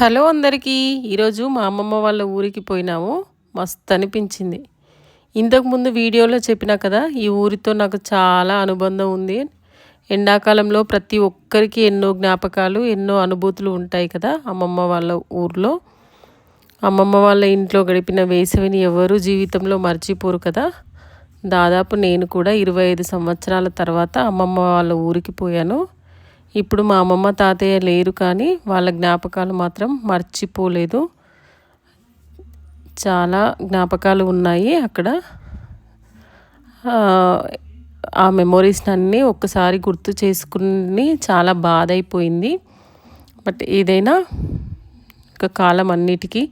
Hello అందరికీ. ఈరోజు మా అమ్మమ్మ వాళ్ళ ఊరికి పోయినాము. మస్తు అనిపించింది. ఇంతకుముందు వీడియోలో చెప్పినా కదా ఈ ఊరితో నాకు చాలా అనుబంధం ఉంది. ఎండాకాలంలో ప్రతి ఒక్కరికి ఎన్నో జ్ఞాపకాలు ఎన్నో అనుభూతులు ఉంటాయి కదా అమ్మమ్మ వాళ్ళ ఊర్లో. అమ్మమ్మ వాళ్ళ ఇంట్లో గడిపిన వేసవిని ఎవరు జీవితంలో మర్చిపోరు కదా. దాదాపు నేను కూడా ఇరవై ఐదు సంవత్సరాల తర్వాత అమ్మమ్మ వాళ్ళ ఊరికి పోయాను. ఇప్పుడు మా అమ్మమ్మ తాతయ్య లేరు కానీ వాళ్ళ జ్ఞాపకాలు మాత్రం మర్చిపోలేదు. చాలా జ్ఞాపకాలు ఉన్నాయి అక్కడ. ఆ మెమొరీస్ని అన్నీ ఒక్కసారి గుర్తు చేసుకుని చాలా బాధ అయిపోయింది బట్ ఏదైనా ఒక కాలం అన్నిటికీ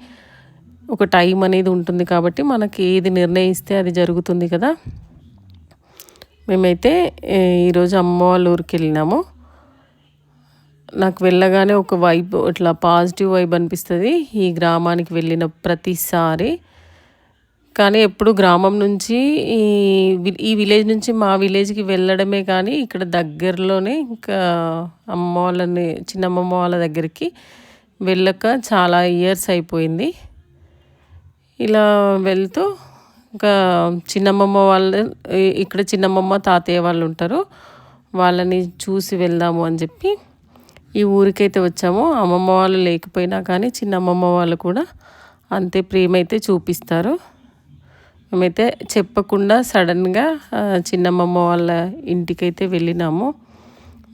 ఒక టైం అనేది ఉంటుంది కాబట్టి మనకి ఏది నిర్ణయిస్తే అది జరుగుతుంది కదా. మేమైతే ఈరోజు అమ్మ వాళ్ళ ఊరికి వెళ్ళినాము. నాకు వెళ్ళగానే ఒక వైబ్ ఇట్లా పాజిటివ్ వైబ్ అనిపిస్తుంది. ఈ గ్రామానికి వెళ్ళిన ప్రతిసారి. కానీ ఎప్పుడు గ్రామం నుంచి ఈ ఈ విలేజ్ నుంచి మా విలేజ్కి వెళ్ళడమే కానీ ఇక్కడ దగ్గరలోనే ఇంకా అమ్మ వాళ్ళని చిన్నమ్మమ్మ వాళ్ళ దగ్గరికి వెళ్ళక చాలా ఇయర్స్ అయిపోయింది. ఇలా వెళ్తూ ఇంకా చిన్నమ్మమ్మ వాళ్ళు ఇక్కడ చిన్నమ్మమ్మ తాతయ్య వాళ్ళు ఉంటారు. వాళ్ళని చూసి వెళ్దాము అని చెప్పి ఈ ఊరికైతే వచ్చామో. అమ్మమ్మ వాళ్ళు లేకపోయినా కానీ చిన్న అమ్మమ్మ వాళ్ళు కూడా అంతే ప్రేమ అయితే చూపిస్తారు. మేమైతే చెప్పకుండా సడన్గా చిన్నమ్మమ్మ వాళ్ళ ఇంటికైతే వెళ్ళినాము.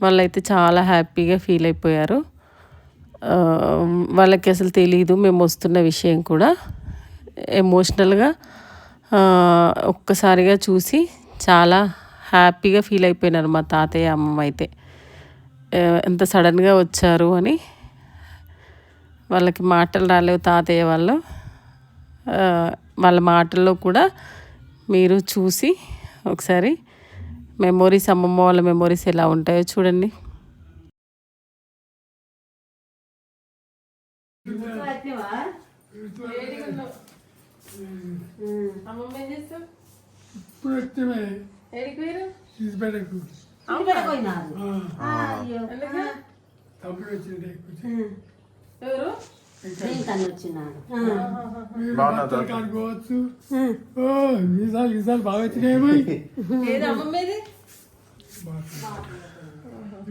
వాళ్ళైతే చాలా హ్యాపీగా ఫీల్ అయిపోయారు. వాళ్ళకి అసలు తెలియదు మేము వస్తున్న విషయం కూడా. ఎమోషనల్గా ఒక్కసారిగా చూసి చాలా హ్యాపీగా ఫీల్ అయిపోయినారు మా తాతయ్య అమ్మమ్మ అయితే. ఎంత సడన్గా వచ్చారు అని వాళ్ళకి మాటలు రాలేవు తాతయ్య వాళ్ళు. వాళ్ళ మాటల్లో కూడా మీరు చూసి ఒకసారి మెమోరీస్ అమ్మమ్మ వాళ్ళ మెమోరీస్ ఎలా ఉంటాయో చూడండి. అమ్మమ్మ ఏం చేస్తావు? వీసాలు బాగా వచ్చినాయి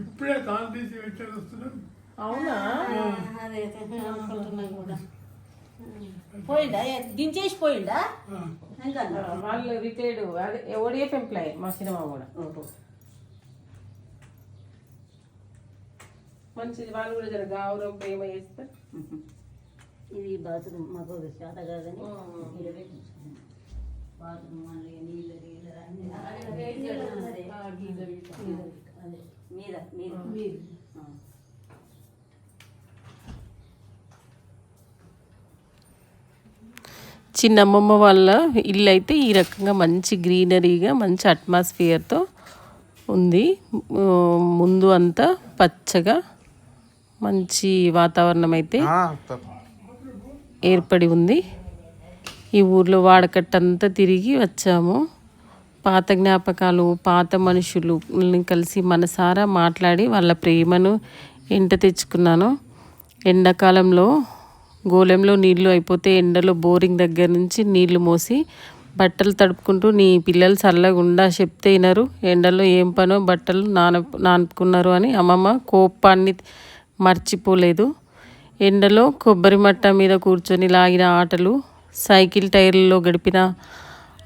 ఇప్పుడే తాను తీసి వచ్చారు వస్తున్నాం అవునా? పోయిందా? దించేసి పోయిందా? వాళ్ళు రిటైర్డ్ అదే ఓడిఎఫ్ ఎంప్లాయ్ మా సినిమా కూడా. మంచిది వాళ్ళు కూడా జర గౌరవం ప్రేమ చేస్తారు. ఇది బాత్రూమ్ మాకు శాత కాదని బాత్రూమ్ మళ్ళీ నీళ్ళు నీళ్ళు అదే మీద మీద చిన్నమ్మమ్మ వాళ్ళ ఇల్లు అయితే ఈ రకంగా మంచి గ్రీనరీగా మంచి అట్మాస్ఫియర్తో ఉంది. ముందు అంతా పచ్చగా మంచి వాతావరణం అయితే ఏర్పడి ఉంది. ఈ ఊర్లో వాడకట్టంతా తిరిగి వచ్చాము. పాత జ్ఞాపకాలు పాత మనుషులు కలిసి మనసారా మాట్లాడి వాళ్ళ ప్రేమను ఎంట తెచ్చుకున్నాను. ఎండాకాలంలో గోళంలో నీళ్ళు అయిపోతే ఎండలో బోరింగ్ దగ్గర నుంచి నీళ్ళు మోసి బట్టలు తడుపుకుంటూ నీ పిల్లలు చల్లగుండా చెప్తే వినరు. ఎండలో ఏం పనో బట్టలు నాన నానుకున్నారు అని అమ్మమ్మ కోపాన్ని మర్చిపోలేదు. ఎండలో కొబ్బరి మట్ట మీద కూర్చొని లాగిన ఆటలు సైకిల్ టైర్లలో గడిపిన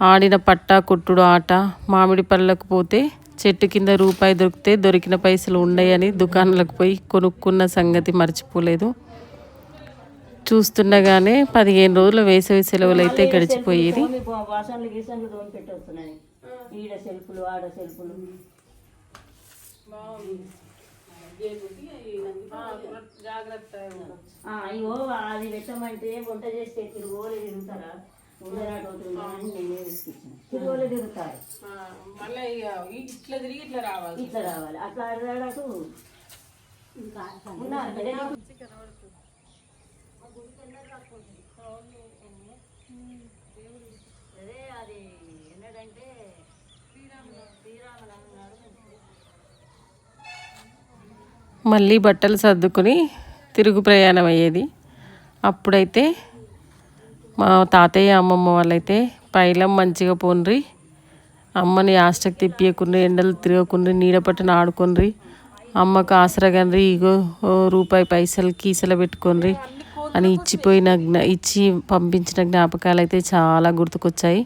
ఆడిన పట్టా కొట్టుడు ఆట మామిడి పళ్ళకు పోతే చెట్టు కింద రూపాయి దొరికితే దొరికిన పైసలు ఉండయని దుకాణాలకు పోయి కొనుక్కున్న సంగతి మర్చిపోలేదు. చూస్తుండగానే పదిహేను రోజుల వేసవి సెలవులు అయితే గడిచిపోయేది ఈడ ఆడ సెల్ఫులు. అయ్యో అది పెట్టమంటే వంట చేస్తే తిరుగులే తిరుగుతారా. తిరుగులే తిరుగుతారు ఇట్లా తిరిగి ఇట్లా రావాలి. ఇట్లా రావాలి. అట్లా అటు అదే అది ఎన్నడంటే మళ్ళీ బట్టలు సర్దుకుని తిరుగు ప్రయాణం అయ్యేది అప్పుడైతే మా తాతయ్య అమ్మమ్మ వాళ్ళైతే పైలం మంచిగా పోన్రి. అమ్మని ఆస్టకు తిప్పియకుండ్రి ఎండలు తిరగకుండ్రి నీడ పట్టున ఆడుకుండ్రి అమ్మకు ఆసరగండ్రి ఇగో ఓ రూపాయి పైసలు కీసలు పెట్టుకోండ్రి అని ఇచ్చిపోయిన ఇచ్చి పంపించిన జ్ఞాపకాలు అయితే చాలా గుర్తుకొచ్చాయి.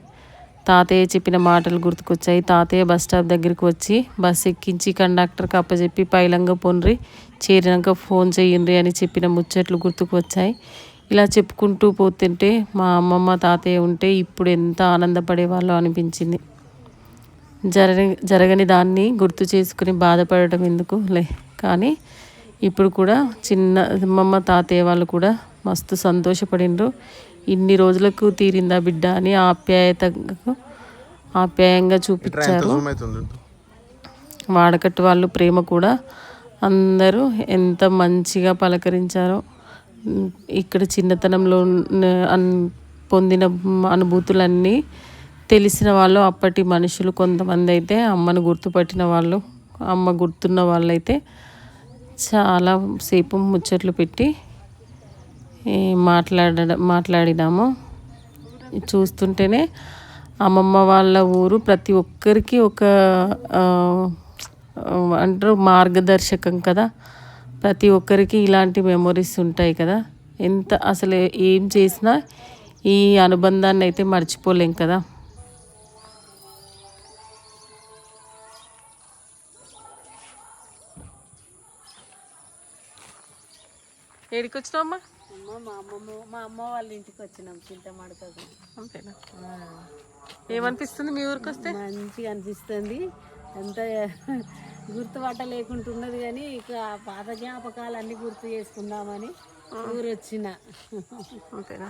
తాతయ్య చెప్పిన మాటలు గుర్తుకొచ్చాయి. తాతయ్య బస్ స్టాప్ దగ్గరికి వచ్చి బస్ ఎక్కించి కండక్టర్కి అప్పచెప్పి పైలంగా పొన్రి చేరినాక ఫోన్ చేయండి అని చెప్పిన ముచ్చట్లు గుర్తుకు వచ్చాయి ఇలా చెప్పుకుంటూ పోతుంటే మా అమ్మమ్మ తాతయ్య ఉంటే ఇప్పుడు ఎంత ఆనందపడేవాళ్ళో అనిపించింది. జరగ జరగని దాన్ని గుర్తు చేసుకుని బాధపడటం ఎందుకు లే? కానీ ఇప్పుడు కూడా చిన్న అమ్మమ్మ తాతయ్య వాళ్ళు కూడా మస్తు సంతోషపడిండ్రు. ఇన్ని రోజులకు తీరిందా బిడ్డ అని ఆప్యాయతకు ఆప్యాయంగా చూపించారు. వాడకట్టు వాళ్ళు ప్రేమ కూడా అందరూ ఎంత మంచిగా పలకరించారో. ఇక్కడ చిన్నతనంలో పొందిన అనుభూతులన్నీ తెలిసిన వాళ్ళు అప్పటి మనుషులు కొంతమంది అయితే అమ్మను గుర్తుపట్టిన వాళ్ళు అమ్మ గుర్తున్న వాళ్ళైతే చాలా సేపు ముచ్చట్లు పెట్టి మాట్లాడ మాట్లాడడం మాట్లాడినాము. చూస్తుంటేనే అమ్మమ్మ వాళ్ళ ఊరు ప్రతి ఒక్కరికి ఒక అంటారు మార్గదర్శకం కదా. ప్రతి ఒక్కరికి ఇలాంటి మెమొరీస్ ఉంటాయి కదా. ఎంత అసలు ఏం చేసినా ఈ అనుబంధాన్ని అయితే మర్చిపోలేం కదా. ఏడికి వచ్చినావమ్మా అమ్మ మా అమ్మమ్మ మా అమ్మ వాళ్ళ ఇంటికి వచ్చినాం చింతమడకకు అంతేనా? ఏమనిపిస్తుంది మీ ఊరికి వస్తే? మంచిగా అనిపిస్తుంది. ఎంత గుర్తుపట్ట లేకుంటున్నది కానీ ఇక పాత జ్ఞాపకాలు అన్ని గుర్తు చేసుకుందామని ఊరు వచ్చిన. అంతేనా?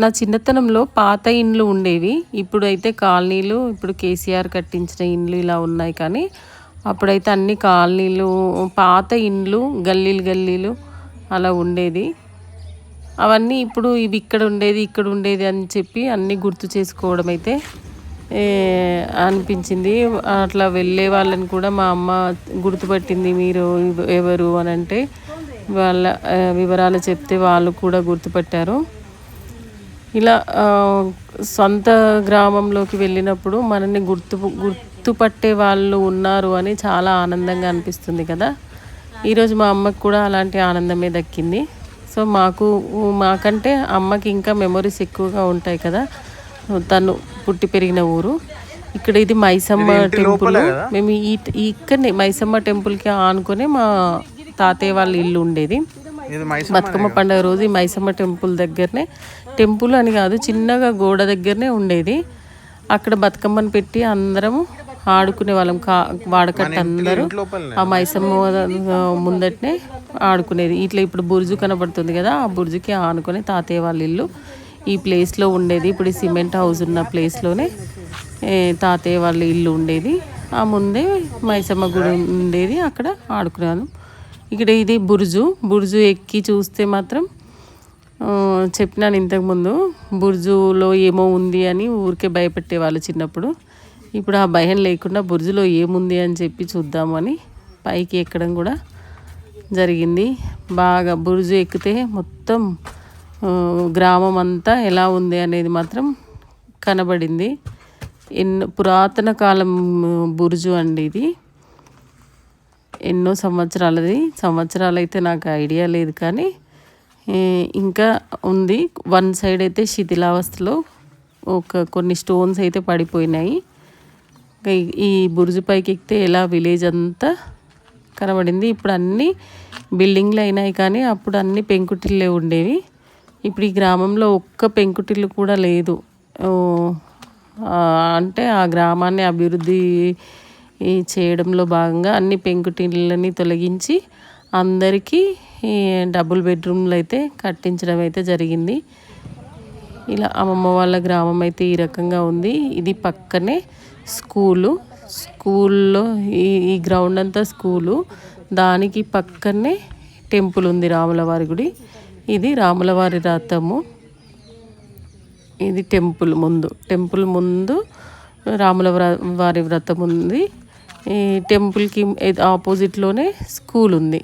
నా చిన్నతనంలో పాత ఇండ్లు ఉండేవి. ఇప్పుడైతే కాలనీలు ఇప్పుడు కేసీఆర్ కట్టించిన ఇండ్లు ఇలా ఉన్నాయి కానీ అప్పుడైతే అన్ని కాలనీలు పాత ఇండ్లు గల్లీలు గల్లీలు అలా ఉండేది. అవన్నీ ఇప్పుడు ఇవి ఇక్కడ ఉండేది ఇక్కడ ఉండేది అని చెప్పి అన్నీ గుర్తు చేసుకోవడం అయితే అనిపించింది. అట్లా వెళ్ళే వాళ్ళని కూడా మా అమ్మ గుర్తుపట్టింది మీరు ఎవరు? అని అంటే వాళ్ళ వివరాలు చెప్తే వాళ్ళు కూడా గుర్తుపట్టారు. ఇలా సొంత గ్రామంలోకి వెళ్ళినప్పుడు మనల్ని గుర్తు గుర్తుపట్టే వాళ్ళు ఉన్నారు అని చాలా ఆనందంగా అనిపిస్తుంది కదా. ఈరోజు మా అమ్మకు కూడా అలాంటి ఆనందమే దక్కింది. సో మాకు మాకంటే అమ్మకి ఇంకా మెమొరీస్ ఎక్కువగా ఉంటాయి కదా. తను పుట్టి పెరిగిన ఊరు. ఇక్కడ ఇది మైసమ్మ టెంపుల్. మేము ఈ ఇక్కడనే మైసమ్మ టెంపుల్కి ఆనుకొని మా తాతయ్య వాళ్ళ ఇల్లు ఉండేది. బతుకమ్మ పండుగ రోజు ఈ మైసమ్మ టెంపుల్ దగ్గరనే. టెంపుల్ అని కాదు చిన్నగా గోడ దగ్గరనే ఉండేది. అక్కడ బతుకమ్మని పెట్టి అందరం ఆడుకునే వాళ్ళం. కా వాడకట్ట అందరూ ఆ మైసమ్మ ముందటనే ఆడుకునేది. ఇట్లా ఇప్పుడు బుర్జు కనబడుతుంది కదా ఆ బుర్జుకి ఆనుకొని తాతయ్య వాళ్ళ ఇల్లు ఈ ప్లేస్లో ఉండేది. ఇప్పుడు ఈ సిమెంట్ హౌస్ ఉన్న ప్లేస్లోనే తాతయ్య వాళ్ళ ఇల్లు ఉండేది. ఆ ముందే మైసమ్మ గుడి ఉండేది. అక్కడ ఆడుకునేవాళ్ళం. ఇక్కడ ఇది బుర్జు. బుర్జు ఎక్కి చూస్తే మాత్రం చెప్పినాను ఇంతకుముందు బుర్జులో ఏమో ఉంది అని ఊరికే భయపెట్టేవాళ్ళు చిన్నప్పుడు. ఇప్పుడు ఆ భయం లేకుండా బుర్జులో ఏముంది అని చెప్పి చూద్దామని పైకి ఎక్కడం కూడా జరిగింది. బాగా బుర్జు ఎక్కితే మొత్తం గ్రామం అంతా ఎలా ఉంది అనేది మాత్రం కనబడింది. ఎన్నో పురాతన కాలం బుర్జు అండి ఇది. ఎన్నో సంవత్సరాలది. సంవత్సరాలు అయితే నాకు ఐడియా లేదు కానీ ఇంకా ఉంది. వన్ సైడ్ అయితే శిథిలావస్థలో ఒక కొన్ని స్టోన్స్ అయితే పడిపోయినాయి. ఈ- బురుజు పైకి ఎక్కితే ఎలా విలేజ్ అంతా కనబడింది. ఇప్పుడు అన్నీ బిల్డింగ్లు అయినాయి కానీ అప్పుడు అన్ని పెంకుటిల్లే ఉండేవి. ఇప్పుడు ఈ గ్రామంలో ఒక్క పెంకుటిల్లు కూడా లేదు. అంటే ఆ గ్రామాన్ని అభివృద్ధి చేయడంలో భాగంగా అన్ని పెంకుటిళ్ళని తొలగించి అందరికీ డబుల్ బెడ్రూమ్లు అయితే కట్టించడం అయితే జరిగింది. ఇలా అమ్మమ్మ వాళ్ళ గ్రామం అయితే ఈ రకంగా ఉంది. ఇది పక్కనే స్కూలు. స్కూల్లో ఈ ఈ గ్రౌండ్ అంతా స్కూలు. దానికి పక్కనే టెంపుల్ ఉంది రాములవారి గుడి. ఇది రాములవారి రథము. ఇది టెంపుల్ ముందు. టెంపుల్ ముందు రాముల వారి వ్రతం ఉంది ఈ టెంపుల్కి ఆపోజిట్లోనే స్కూల్ ఉంది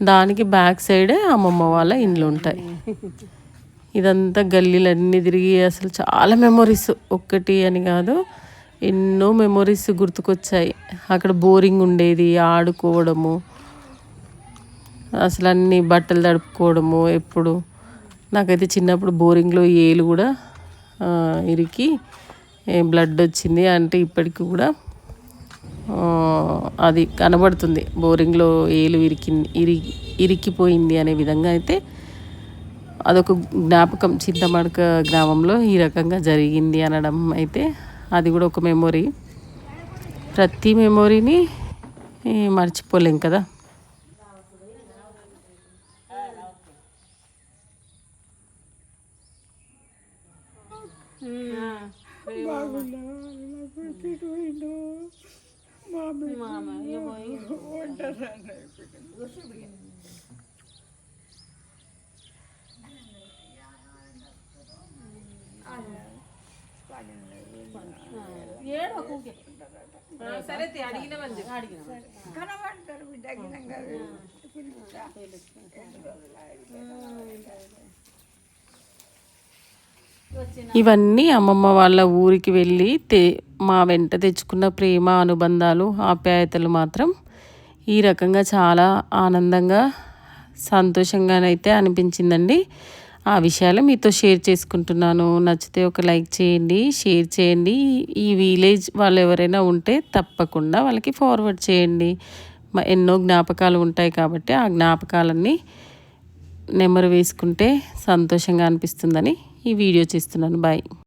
దానికి బ్యాక్ సైడే అమ్మమ్మ వాళ్ళ ఇండ్లు ఉంటాయి. ఇదంతా గల్లీలన్నీ తిరిగి అసలు చాలా మెమొరీస్. ఒక్కటి అని కాదు ఎన్నో మెమొరీస్ గుర్తుకొచ్చాయి. అక్కడ బోరింగ్ ఉండేది ఆడుకోవడము అసలు అన్ని బట్టలు తడుపుకోవడము ఎప్పుడు. నాకైతే చిన్నప్పుడు బోరింగ్లో ఏలు కూడా ఇరికి బ్లడ్ వచ్చింది. అంటే ఇప్పటికి కూడా అది కనబడుతుంది. బోరింగ్లో ఏలు ఇరికి ఇరి ఇరికిపోయింది అనే విధంగా అయితే అదొక జ్ఞాపకం చింతమడక గ్రామంలో ఈ రకంగా జరిగింది అనడం అయితే అది కూడా ఒక మెమొరీ. ప్రతి మెమొరీని మర్చిపోలేం కదా. drama. You're going. What drama? ఏడు హక్కుకి సరే అడిగిన మంది అడిగిన కనబడతారు బిడ్డ ఇవన్నీ అమ్మమ్మ వాళ్ళ ఊరికి వెళ్ళి తే మా వెంట తెచ్చుకున్న ప్రేమ అనుబంధాలు ఆప్యాయతలు మాత్రం ఈ రకంగా చాలా ఆనందంగా సంతోషంగానైతే అనిపించిందండి. ఆ విషయాలు మీతో షేర్ చేసుకుంటున్నాను. నచ్చితే ఒక లైక్ చేయండి షేర్ చేయండి. ఈ విలేజ్ వాళ్ళు ఎవరైనా ఉంటే తప్పకుండా వాళ్ళకి ఫార్వర్డ్ చేయండి. ఎన్నో జ్ఞాపకాలు ఉంటాయి కాబట్టి ఆ జ్ఞాపకాలన్నీ నెమరు వేసుకుంటే సంతోషంగా అనిపిస్తుందని ఈ వీడియో చేస్తున్నాను. బాయ్